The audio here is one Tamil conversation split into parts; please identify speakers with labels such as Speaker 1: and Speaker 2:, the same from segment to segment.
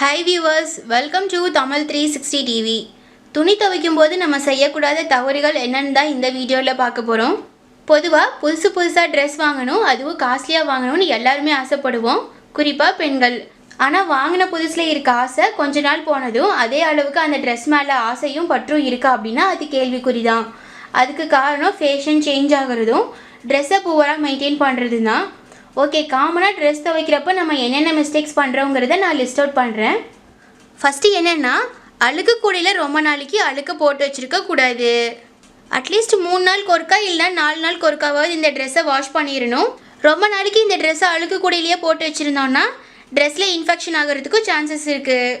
Speaker 1: Hi viewers welcome to Tamil three sixty TV துணி துவைக்கும் போது நம்ம செய்யக்கூடாத தவறுகள் என்னென்னு தான் இந்த வீடியோவில் பார்க்க போகிறோம் பொதுவாக புதுசு புதுசாக ட்ரெஸ் வாங்கணும் அதுவும் காஸ்ட்லியாக வாங்கணும்னு எல்லாருமே ஆசைப்படுவோம். குறிப்பாக பெண்கள். ஆனால் வாங்கின புதுசில் இருக்க ஆசை கொஞ்ச நாள் போனதும் அதே அளவுக்கு அந்த ட்ரெஸ் மேலே ஆசையும் பற்றும் இருக்கா அப்படின்னா அது கேள்விக்குறி தான். அதுக்கு காரணம் ஃபேஷன் சேஞ்ச் ஆகுறதும் ட்ரெஸ்ஸை பூவராக மெயின்டைன் பண்ணுறது தான். ஓகே காமனாக ட்ரெஸ் துவைக்கிறப்ப நம்ம என்னென்ன மிஸ்டேக்ஸ் பண்ணுறோங்கிறத நான் லிஸ்ட் அவுட் பண்ணுறேன் ஃபஸ்ட்டு என்னென்னா அழுக்கு கூடையில் ரொம்ப நாளைக்கு அழுக்கு போட்டு வச்சுருக்க கூடாது. அட்லீஸ்ட் மூணு நாள் கொறுக்கா இல்லைனா நாலு நாள் கொறுக்காவது இந்த ட்ரெஸ்ஸை வாஷ் பண்ணிடணும். ரொம்ப நாளைக்கு இந்த ட்ரெஸ்ஸை அழுக்கு கூடையிலேயே போட்டு வச்சுருந்தோன்னா ட்ரெஸ்ஸில் இன்ஃபெக்ஷன் ஆகிறதுக்கும் சான்சஸ் இருக்குது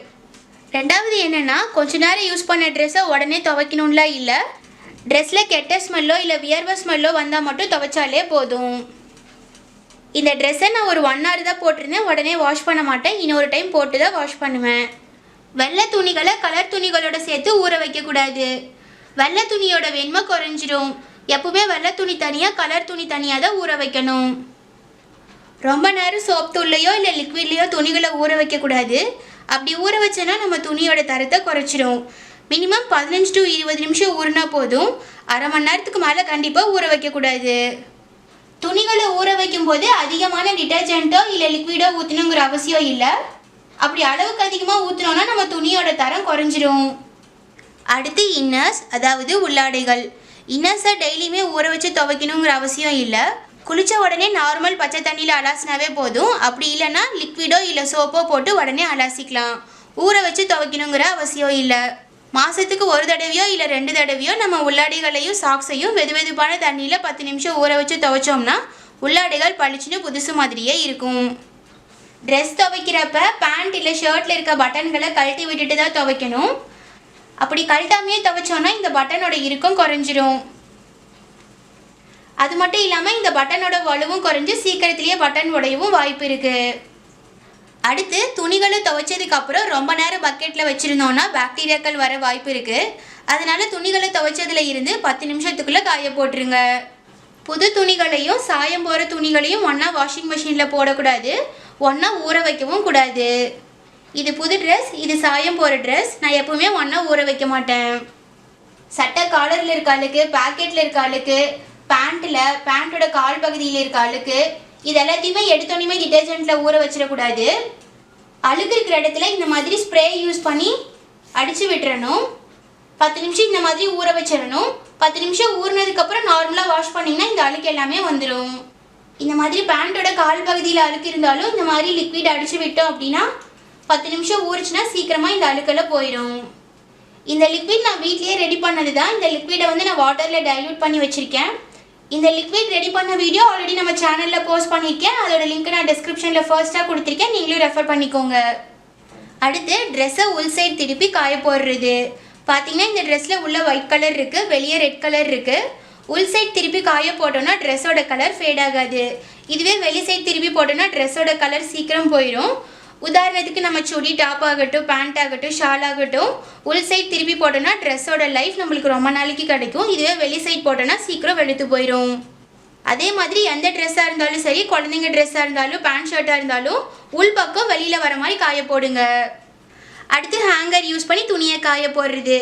Speaker 1: ரெண்டாவது என்னென்னா கொஞ்ச நேரம் யூஸ் பண்ண ட்ரெஸ்ஸை உடனே துவைக்கணும்லாம் இல்லை. ட்ரெஸ்ஸில் கெட்ட ஸ்மெல்லோ இல்லை வியர்வை ஸ்மெல்லோ வந்தால் மட்டும் துவைச்சாலே போதும். இந்த ட்ரெஸ்ஸை நான் ஒரு ஒன் ஹவர் தான் போட்டிருந்தேன். உடனே வாஷ் பண்ண மாட்டேன். இன்னொரு டைம் போட்டு தான் வாஷ் பண்ணுவேன். வெள்ளை துணிகளை கலர் துணிகளோட சேர்த்து ஊற வைக்கக்கூடாது. வெள்ளை துணியோட வெண்மை குறைஞ்சிரும். எப்பவுமே வெள்ளை துணி தனியாக கலர் துணி தனியாக தான் ஊற வைக்கணும். ரொம்ப நேரம் சோப் தூள்லையோ இல்லை லிக்விட்லேயோ துணிகளை ஊற வைக்கக்கூடாது. அப்படி ஊற வச்சோன்னா நம்ம துணியோட தரத்தை குறைச்சிரும். மினிமம் பதினஞ்சு டு இருபது நிமிஷம் ஊறினா போதும். அரை மணி நேரத்துக்கு மேலே கண்டிப்பாக ஊற வைக்கக்கூடாது. துணிகளை ஊற வைக்கும் போது அதிகமான டிட்டர்ஜென்ட்டோ இல்லை லிக்விடோ ஊற்றணுங்கிற அவசியம் இல்லை. அப்படி அளவுக்கு அதிகமாக ஊற்றினோன்னா நம்ம துணியோட தரம் குறைஞ்சிரும். அடுத்து இன்னர்ஸ் அதாவது உள்ளாடைகள். இன்னர்ஸை டெய்லியுமே ஊற வச்சு துவைக்கணுங்கிற அவசியம் இல்லை. குளித்த உடனே நார்மல் பச்சை தண்ணியில் அலாசினாவே போதும். அப்படி இல்லைன்னா லிக்விடோ இல்லை சோப்போ போட்டு உடனே அலாசிக்கலாம். ஊற வச்சு துவைக்கணுங்கிற அவசியம் இல்லை. மாதத்துக்கு ஒரு தடவையோ இல்லை ரெண்டு தடவையோ நம்ம உள்ளாடைகளையும் சாக்ஸையும் வெது வெதுப்பான தண்ணியில் பத்து நிமிஷம் ஊற வச்சு துவைச்சோம்னா உள்ளாடைகள் பளிச்சுன்னு புதுசு மாதிரியே இருக்கும். ட்ரெஸ் துவைக்கிறப்ப பேண்ட் இல்லை ஷர்ட்டில் இருக்க பட்டன்களை கழட்டி விட்டுட்டு தான் துவைக்கணும். அப்படி கழட்டாமையே துவைச்சோன்னா இந்த பட்டனோட இறுக்கம் குறைஞ்சிரும். அது மட்டும் இல்லாமல் இந்த பட்டனோட வலுவும் குறைஞ்சு சீக்கிரத்திலேயே பட்டன் உடையவும் வாய்ப்பு இருக்குது அடுத்து துணிகளை துவைச்சதுக்கு அப்புறம் ரொம்ப நேரம் பக்கெட்டில் வச்சுருந்தோன்னா பாக்டீரியாக்கள் வர வாய்ப்பு இருக்குது அதனால துணிகளை துவைச்சதுல இருந்து பத்து நிமிஷத்துக்குள்ளே காய போட்டுருங்க. புது துணிகளையும் சாயம் போகிற துணிகளையும் ஒன்றா வாஷிங் மிஷினில் போடக்கூடாது. ஒன்றா ஊற வைக்கவும் கூடாது. இது புது ட்ரெஸ் இது சாயம் போகிற ட்ரெஸ் நான் எப்பவுமே ஒன்றா ஊற வைக்க மாட்டேன். சட்டை காலரில் இருக்க அழுக்கு பாக்கெட்டில் இருக்க அழுக்கு பேண்ட்டில் பேண்ட்டோட கால் பகுதியில் இருக்க அழுக்கு இது எல்லாத்தையுமே எடுத்தோடனே டிட்டர்ஜென்ட்டில் ஊற வச்சிடக்கூடாது. அழுக்கு இருக்கிற இடத்துல இந்த மாதிரி ஸ்ப்ரே யூஸ் பண்ணி அடித்து விட்டுறணும். பத்து நிமிஷம் இந்த மாதிரி ஊற வச்சிடணும். பத்து நிமிஷம் ஊறினதுக்கப்புறம் நார்மலாக வாஷ் பண்ணிங்கன்னா இந்த அழுக்கு எல்லாமே வந்துடும் இந்த மாதிரி பேண்ட்டோட கால் பகுதியில் அழுக்கு இருந்தாலும் இந்த மாதிரி லிக்விட் அடித்து விட்டோம் அப்படின்னா பத்து நிமிஷம் ஊறிச்சுன்னா சீக்கிரமாக இந்த அழுக்கெல்லாம் போயிடும் இந்த லிக்விட் நான் வீட்லேயே ரெடி பண்ணது தான் இந்த லிக்விடை வந்து நான் வாட்டரில் டைல்யூட் பண்ணி வச்சுருக்கேன். இந்த லிக்விட் ரெடி பண்ண வீடியோ ஆல்ரெடி நம்ம சேனலில் போஸ்ட் பண்ணியிருக்கேன் அதோட லிங்க் நான் டிஸ்கிரிப்ஷனில் ஃபர்ஸ்ட்டாக கொடுத்துருக்கேன். நீங்களும் ரெஃபர் பண்ணிக்கோங்க. அடுத்து ட்ரெஸ்ஸை உள் சைடு திருப்பி காய போடுறது. பார்த்தீங்கன்னா இந்த ட்ரெஸ்ஸில் உள்ள ஒயிட் கலர் இருக்குது வெளியே ரெட் கலர் இருக்குது உள் சைட் திருப்பி காய போட்டோம்னா ட்ரெஸ்ஸோட கலர் ஃபேட் ஆகாது. இதுவே வெளி சைட் திருப்பி போட்டோம்னா ட்ரெஸ்ஸோட கலர் சீக்கிரம் போயிடும் உதாரணத்துக்கு நம்ம சுடி டாப் ஆகட்டும் பேண்ட் ஆகட்டும் ஷால் ஆகட்டும் உள் சைட் திருப்பி போட்டோம்னா ட்ரெஸ்ஸோட லைஃப் நம்மளுக்கு ரொம்ப நாளைக்கு கிடைக்கும். இதுவே வெளி சைட் போட்டோம்னா சீக்கிரம் வெளுத்து போயிடும் அதே மாதிரி எந்த ட்ரெஸ்ஸாக இருந்தாலும் சரி குழந்தைங்க ட்ரெஸ்ஸாக இருந்தாலும் பேண்ட் ஷர்ட்டாக இருந்தாலும் உள் பக்கம் வெளியில் வர மாதிரி காய போடுங்க. அடுத்து ஹேங்கர் யூஸ் பண்ணி துணியை காய போடுறது.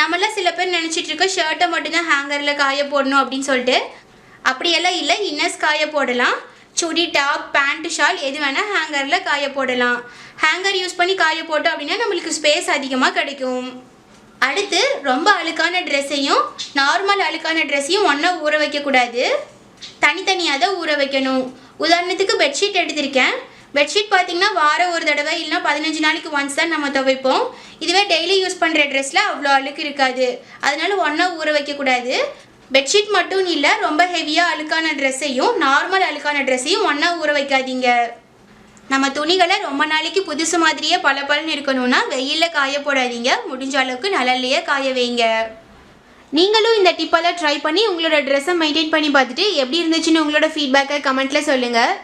Speaker 1: நம்மளாம் சில பேர் நினச்சிட்டு இருக்கோம் ஷர்ட்டை மட்டும்தான் ஹேங்கரில் காய போடணும் அப்படின்னு சொல்லிட்டு. அப்படியெல்லாம் இல்லை இன்னர்ஸ் காய போடலாம். சுடி டாப் பேண்ட் ஷால் எது வேணால் ஹேங்கரில் காய போடலாம். ஹேங்கர் யூஸ் பண்ணி காய போட்டோம் அப்படின்னா நம்மளுக்கு ஸ்பேஸ் அதிகமாக கிடைக்கும். அடுத்து ரொம்ப அழுக்கான ட்ரெஸ்ஸையும் நார்மல் அழுக்கான ட்ரெஸ்ஸையும் ஒன்றா ஊற வைக்கக்கூடாது. தனித்தனியாக தான் ஊற வைக்கணும். உதாரணத்துக்கு பெட்ஷீட் எடுத்திருக்கேன். பெட்ஷீட் பார்த்தீங்கன்னா வாரம் ஒரு தடவை இல்லைனா பதினஞ்சு நாளைக்கு ஒன்ஸ் தான் நம்ம துவைப்போம். இதுவே டெய்லி யூஸ் பண்ணுற ட்ரெஸ்ஸில் அவ்வளோ அழுக்கு இருக்காது. அதனால ஒன்றா ஊற வைக்கக்கூடாது. பெட்ஷீட் மட்டும் இல்லை ரொம்ப ஹெவியாக அழுக்கான ட்ரெஸ்ஸையும் நார்மல் அழுக்கான ட்ரெஸ்ஸையும் ஒன்றா ஊற வைக்காதீங்க. நம்ம துணிகளை ரொம்ப நாளைக்கு புதுசு மாதிரியே பல பலன்னு இருக்கணும்னா வெயிலில் காய போடாதீங்க. முடிஞ்ச அளவுக்கு நிழல்லையே காய வைங்க. நீங்களும் இந்த டிப்பெல்லாம் ட்ரை பண்ணி உங்களோட ட்ரெஸ்ஸை மெயின்டைன் பண்ணி பார்த்துட்டு எப்படி இருந்துச்சுன்னு உங்களோட ஃபீட்பேக்கை கமெண்ட்டில் சொல்லுங்கள்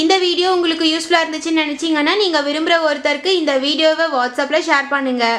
Speaker 1: இந்த வீடியோ உங்களுக்கு யூஸ்ஃபுல்லாக இருந்துச்சுன்னு நினச்சிங்கன்னா நீங்கள் விரும்புகிற ஒருத்தருக்கு இந்த வீடியோவை வாட்ஸ்அப்பில் ஷேர் பண்ணுங்கள்